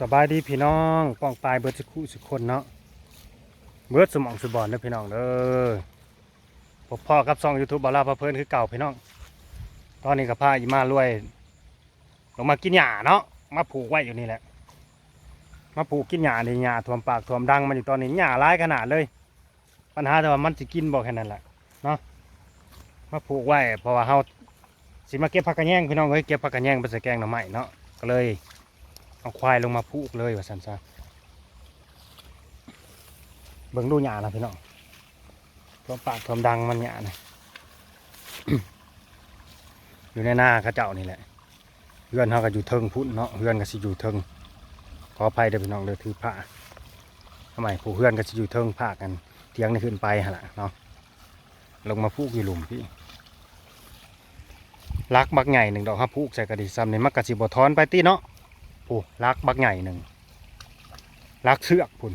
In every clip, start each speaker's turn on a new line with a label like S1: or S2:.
S1: สบายดีพี่น้องป้องปลายเบิร์ดสักครู่สักคนเนาะเบิร์ดสมองสุบอนเด้อพี่น้องเด้อพบพ่อกับซองยูทูบบาลาพะเพิ่นคือเก่าพี่น้อง ตอนนี้กับผ้าอีมารวยลงมากินหญ้าเนาะมาผูกไว้อยู่นี่แหละ มาผูกกินหญ้านี่หญ้าท่วมปากท่วมดังมันอยู่ตอนนี้หญ้าร้ายขนาดเลย ปัญหาแต่ว่ามันจะกินบ่แค่นั้นแหละเนาะมาผูกไว้เพราะว่าเฮาสิมาเก็บผักกระแยงพี่น้องเอ้ยเก็บผักกระแยงไปใส่แกงหน่อไม้เนาะก็เลย เอาควายลงมาพูกเลยว่าสันซะเบิ่งดูหยานะพี่น้องท่วมปากท่วมดังมันหยานะอยู่ในหน้าข้าเจ้านี่แหละเพื่อนเขาก็อยู่เทิงพุ่นเนาะเพื่อนก็สิอยู่เทิงขออภัยเด้อพี่น้องเด้อถือผ้าทำไมผู้เพื่อนก็สิอยู่เทิงผ้ากันเทียงนี่ขึ้นไปฮะล่ะเนาะลงมาพูกอยู่หลุมพี่ลักบักใหญ่หนึ่งดอกครับพูกใส่กระดิซ้ำนี่มักกะสิบทอนไปตีเนาะ อ้ลักบักใหญ่หนึ่งลักเสือกพุ่น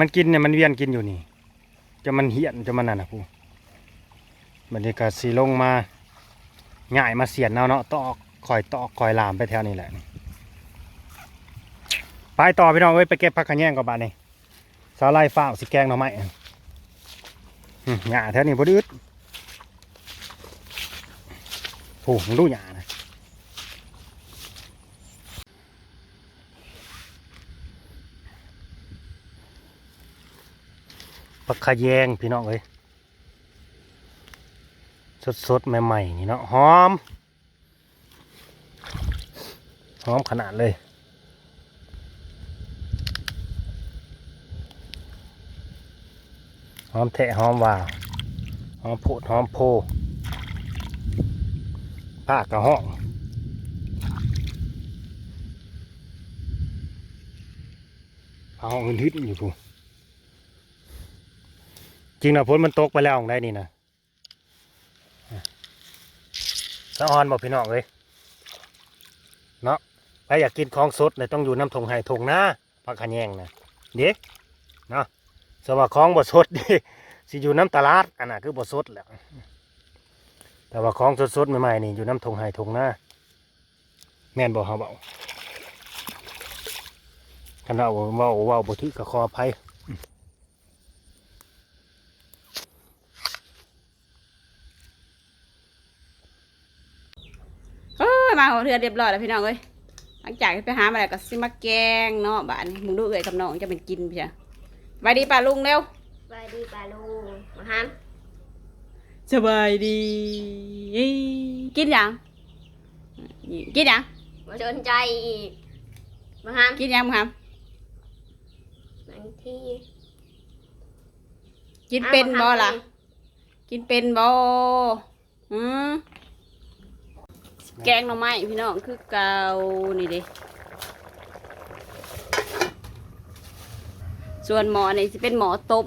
S1: มันกินเนี่ยมันเวียนกินอยู่นี่ จะมันเหียนจะมันนั่นนะพูบรรยากาศสีลงมาง่ายมาเสียนเอาเนาะตอกคอยตอกคอยลามไปแถวนี้แหละนี่ไปต่อพี่น้องเอ้ยไปเก็บผักขะแยงกับบานนี่สาลายฟ้าสิแกงหน่อไม้หญ้าแถวนี้บ่ดื้อโอ้มึงดูหญ้านะ ปักขะแยงพี่น้องเอ้ยสดสดใหม่ๆนี่เนาะหอมหอมขนาดเลยหอมแทะหอมว่าหอมโพดหอมโพผ้ากระห้องผ้าห้องอื่นทึดอยู่พู จริงนะพ้นมันตกไปแล้วของได้นี่นะสะออนบอกพี่น้องเลยเนาะใครอยากกินของสดเนี่ยต้องอยู่น้ำทงไห้ทงนะผักขะแยงนะเด็กเนาะสว่าของบ่สดดิสิอยู่น้ำตลาดอันน่ะคือบ่สดแหละแต่ว่าของสดๆใหม่ๆนี่อยู่น้ำทงไห้ทงนะแม่นบอกเขาเบาขณะว่าเว่าเว่าบ่ถือกับคอภัย
S2: เออมาหัวเรือเรียบร้อยแล้วพี่น้องเอ้ยหลังจากที่ไปหามาแล้วก็สิมาแกงเนาะบ้านนี้มึงดูเอ้ยกับน้องจะเป็นกินพี่จ้ะบายดีป่าลุงเร็ว
S3: บายดีปลาลูกมาฮัน
S2: สบายดีกินยังกินยัง
S3: มาสนใจอีกมาฮัน
S2: กินยังมึงครับ
S3: บางที่
S2: กินเป็นบ่ล่ะ กินเป็นบ่อืม แกงหน่อไม้พี่น้องคือเกานี่เดิส่วนหมอนี่จะเป็นหมอต้ม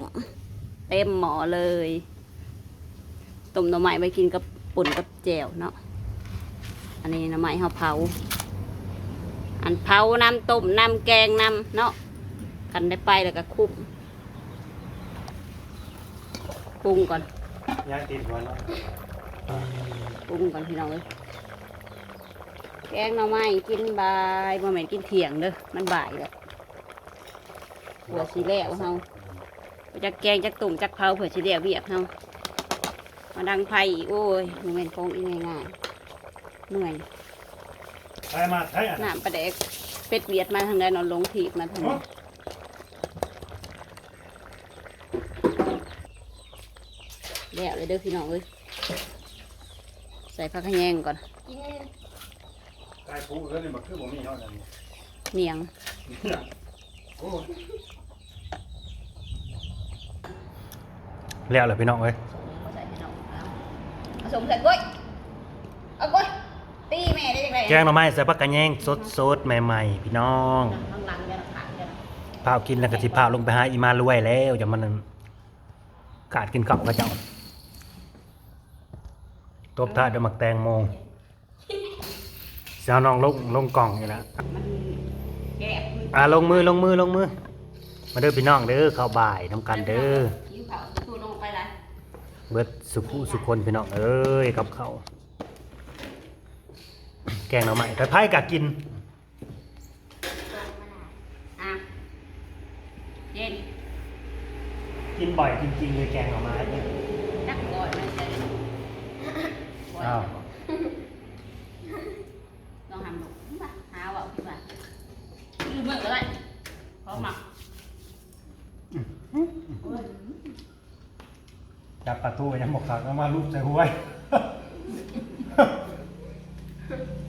S2: เต็มหมอเลยต้มหน่อไม้ไปกินกับปุ่นกับแจ่วเนาะอันนี้หน่อไม้เขาเผา อันเผาน้ำต้มน้ำแกงน้ำเนาะคันได้ไปแล้วก็คลุกปรุงก่อน
S1: ยายติดหัวเนาะ
S2: ปรุงก่อนพี่น้องเลย แกงหน่อไม้กินบายบ่แม่นกินเที่ยงเด้อมันบ่ายแล้วเผื่อสิแล้วเฮาจักแกงจักตุ่มจักเผาเผื่อสิแล้วเวียกเฮามาดังไฟอีกโอ้ยมันแม่นคงอีง่ายๆเมื่อย
S1: ใช่มาใช่อะ
S2: น้ำปลาแดกเป็ดเวียดมาทางใดนอนลงถีบมาทางนี้แล้วเลยเด้อพี่น้องเอ้ยใส่ผักขะแยงก่อน
S3: กิน
S1: ใช่ผู้เรื่องนี้มันคือผมมีเท่านั้น
S2: เนียง
S1: โอ้แล้วเลยพี่น้องเอ้ย
S2: ใส่พี่น้องเอาเอาสมใส่กล้วยเอากล้วยตีแม่ได้ยังไง
S1: แกงหน่อไม้ใส่ผักกระแยงสดสดๆใหม่ๆ พี่น้อง
S2: ข้างหลังจะขาดจะ
S1: พาวกินแล้วก็สิพาวลงไปหาอีมารวยแล้วจะมันขาดกินข้าวพระเจ้าตบท้ายด้วยหมักแตงโม จ้าน้องลงลงกล่องอยู่แล้วอ่าลงมือลงมือลงมือ มาเด้อพี่น้องเด้อเข้าบ่ายทำกันเด้อ
S2: เบิ
S1: ดสุขุสุคนพี่น้องเอ้ยกับเขาแกงหน่อไม้แต่ไพ่กะกินกินบ่อยจริงๆเลยแกงหน่อไม้เนี่ย
S2: นักบ่อยมันเลย
S1: อ้าว จับประตูยังบอกขักแล้วมาลูบใส่หัว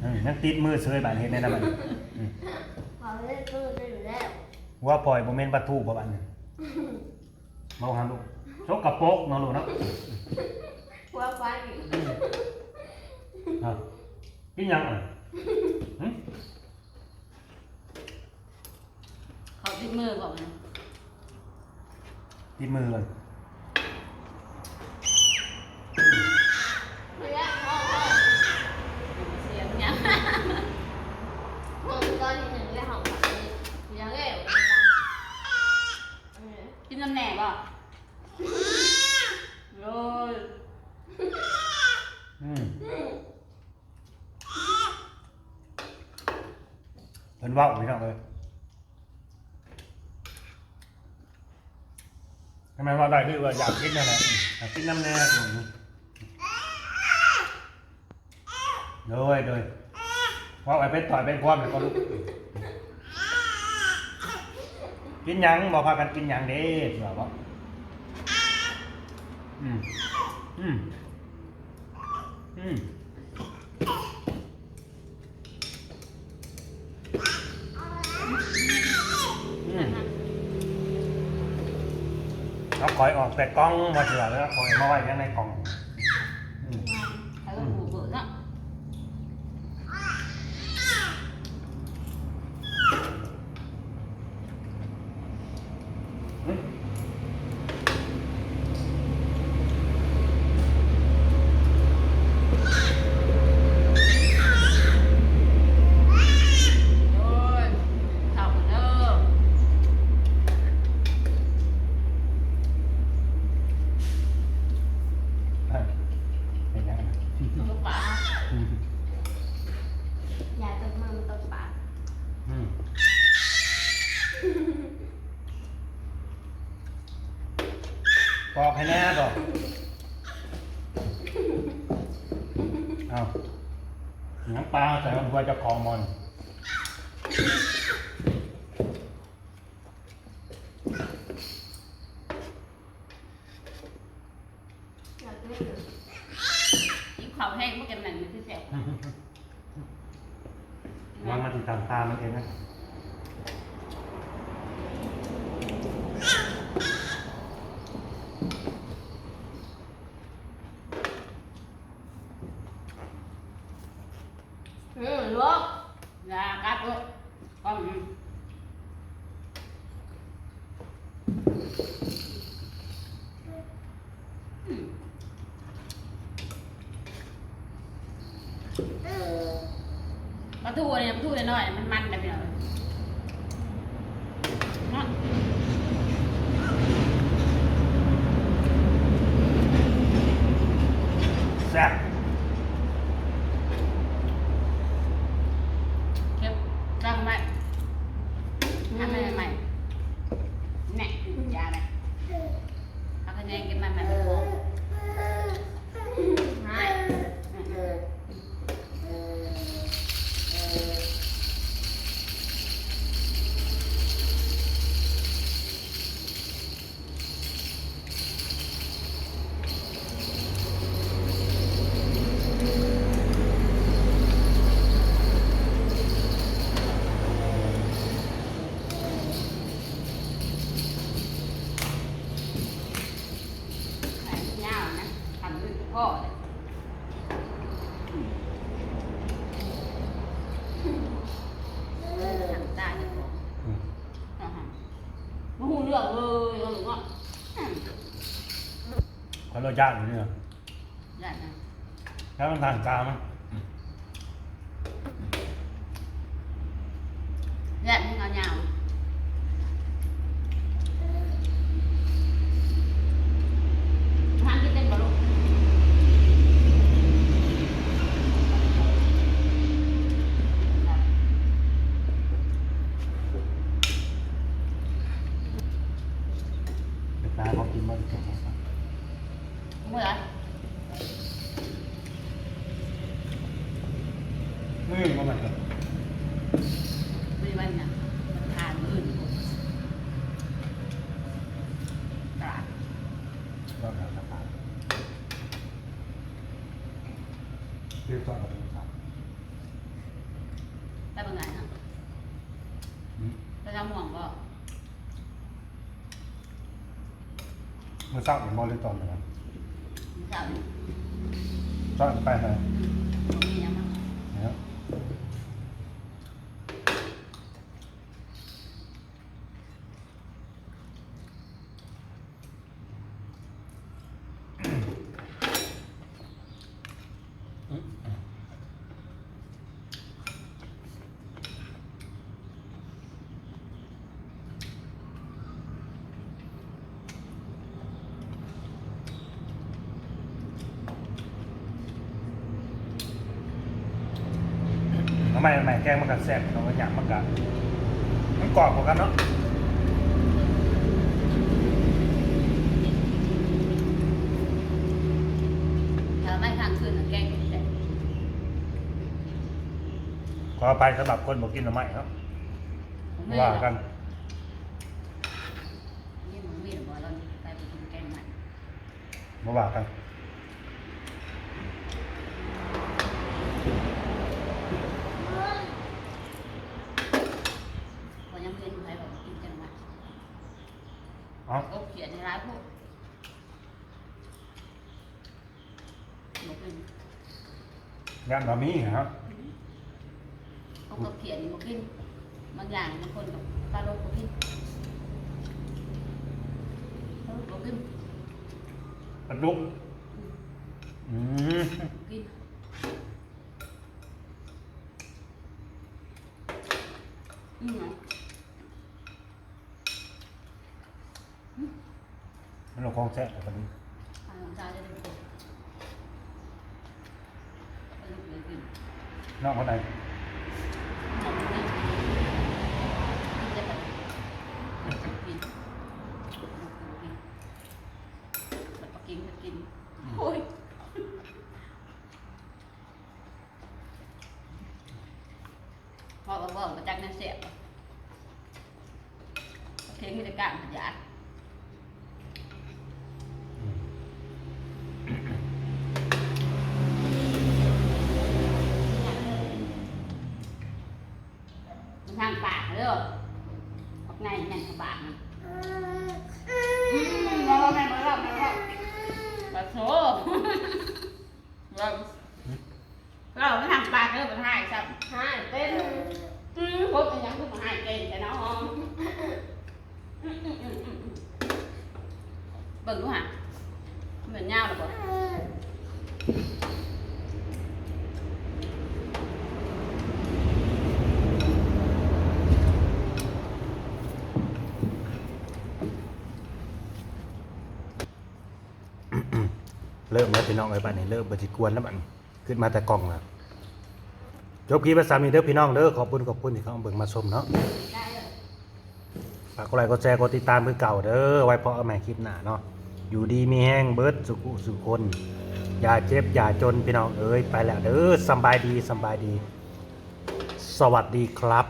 S1: อืมนั่งติดมือเสยบานเห็นได้นะบัดนี้อืม
S3: บอกเล่นปืนได้อยู่แล้ว
S1: ว่าปล่อยโมเมนต์ประตูบ่บัดนี้เมาหันลูกชกกระโปกเนาะลูกเนาะ
S3: ว่าฟัน
S1: อะกินยังอะหึ
S2: เขาติดมือบอกนะ
S1: ติดมือเลย
S3: ไม่ได้พ่อพ่อ
S2: เสียงยัง
S3: พ่อตอนที่หนึ่งได้ของขวัญยังไง
S2: กินน้ำแหน่บ่โอ้ย
S1: อืม เพิ่นเว้าพี่น้องเลยทำไมว่าได้คือว่าอยากกินนั่นแหละอยากกิน คอยออกแต่กล้องมาเถื่อแล้วคอยมาไว้ยังในกล่องอืม
S2: ใครก็หูเบื่อเนาะ โอ้ยข่าวเด้อ
S1: เอ้ยเป็น ยังไง
S2: ลูกปลา
S1: อืม
S3: อย่าตกมือตกปาก
S1: อืมบอกให้แน่บอกเอาน้ำปลาใส่ลงไปจะคอมอน
S3: อยากเล่น
S2: ยิ่งข่าวแห้งมันกันนั่นมันคือแสบ
S1: วางมาถึงทางตามันเองนะ
S3: อืมลูก
S2: ยากัดด้วยป้อม ปลาทูเนี่าทูน้อยๆมันมันได้ เขา
S1: เราย่างอยู่เนี่ย
S2: ได้นะ
S1: แล้วมันทางกลางมั้ย
S2: ได้มึงเอาเงาทางที่เป็นบอลลูน
S1: เป็นตาเขากินมัน มื่ออืมว่ามัน
S2: ไม่วันน่ะมันทานอื่นตลาด
S1: ก็แล้วแต่ปากเรียกว่าอะไรครับ
S2: ได้บางงานนะ
S1: อืม
S2: แล้วเรห่วงก็
S1: มาทราบเหมือนบอลเลยตอนนะครับ
S2: มีสาวอยู่
S1: เช้าไปไหน
S2: บ่มียังมั้ง
S1: เนี่ย ทำไมทำไมแกงมันกัแซ่บเราก็อยากมันกัมันกรอบกว่ากันเนาะ
S2: ถ้าไม่ข้างคืนน่ะแกงแต่
S1: ขอไปสำหรับคนบอกกินหน่อไม้ครับ
S2: ไม่
S1: ว่ากัน
S2: นี่มันมีหรือบ่เราไปไปกินแกงมัน
S1: มาว่ากัน
S2: พอยังเรียนอยู่ไทยบอกว่ากินแกงมัน
S1: เอ๋อ
S2: ก็เขียนในร้านพวกหนูเป็น
S1: ย่านบะหมี่ครับ
S2: เขาก็เขียนมากินบางอย่างบางคนกับปลาโลกก็กินปลาโลกก็กิน
S1: ปลาดุกอืม
S2: กินอืม
S1: มันเราคลองแซ่บกว่านี้
S2: อ่าจานจะได้เป็นปลาโลกเลยกิน
S1: นอกคนไหน
S2: หอมนี่กินได้แบบกินกินแบบกินกินโอ้ยพอบอกว่ามาจากนั่นเสียเทียงกิจการมันยาก มันทางปากเลยออกไงแม่นทางปากมันอืมเราเราแม่นมาเราแม่นเราปะโถเราเราไม่ทางปากเลยมันหายสับ
S3: หายเป็น
S2: อืมพบกันยังคือมันหายเก่งแต่น้องอืมอืมอืมอืมเบิ่งดูฮะเหมือนยาวหรือเปล่า
S1: เริ่มแล้วพี่น้องไอ้บ้านนี้เริ่มบจิกวนแล้วบัดนี้ขึ้นมาแต่กล่องแล้วจบคลิปภาษามีเด้อพี่น้องเด้อขอบคุณขอบคุณที่เขาเอาเบิ่งมาชมเนาะฝากกดไลค์กดแชร์กดติดตามเพื่อเก่าเด้อไว้พอเอาใหม่คลิปหน้าเนาะอยู่ดีมีแห้งเบิร์ดสุขุสุคน อย่าเจ็บอย่าจนพี่น้องเอ้ยไปแล้วเด้อสบายดีสบายดี สวัสดีครับ